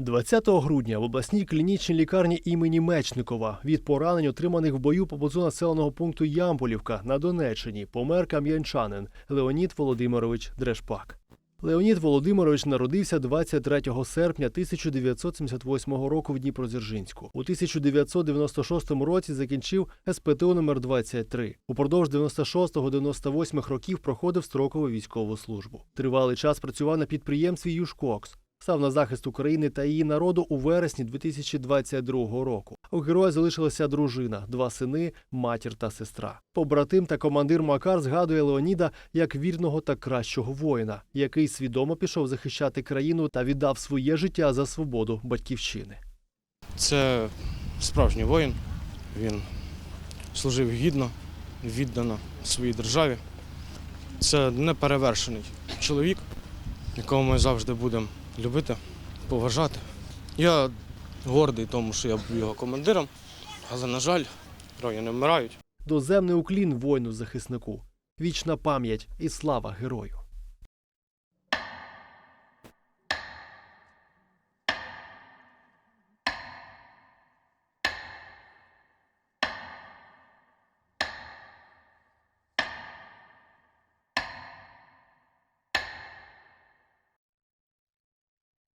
20 грудня в обласній клінічній лікарні імені Мечникова від поранень, отриманих в бою поблизу населеного пункту Ямполівка на Донеччині, помер кам'янчанин Леонід Володимирович Дрешпак. Леонід Володимирович народився 23 серпня 1978 року в Дніпродзержинську. У 1996 році закінчив СПТУ номер 23 Упродовж 96-98 років проходив строкову військову службу. Тривалий час працював на підприємстві Юшкокс. Став на захист України та її народу у вересні 2022 року. У героя залишилася дружина, два сини, матір та сестра. Побратим та командир Макар згадує Леоніда як вірного та кращого воїна, який свідомо пішов захищати країну та віддав своє життя за свободу батьківщини. Це справжній воїн. Він служив гідно, віддано своїй державі. Це неперевершений чоловік, якого ми завжди будемо любити, поважати. Я гордий тому, що я був його командиром, але, на жаль, герої не вмирають. Доземний уклін воїну захиснику, вічна пам'ять і слава герою.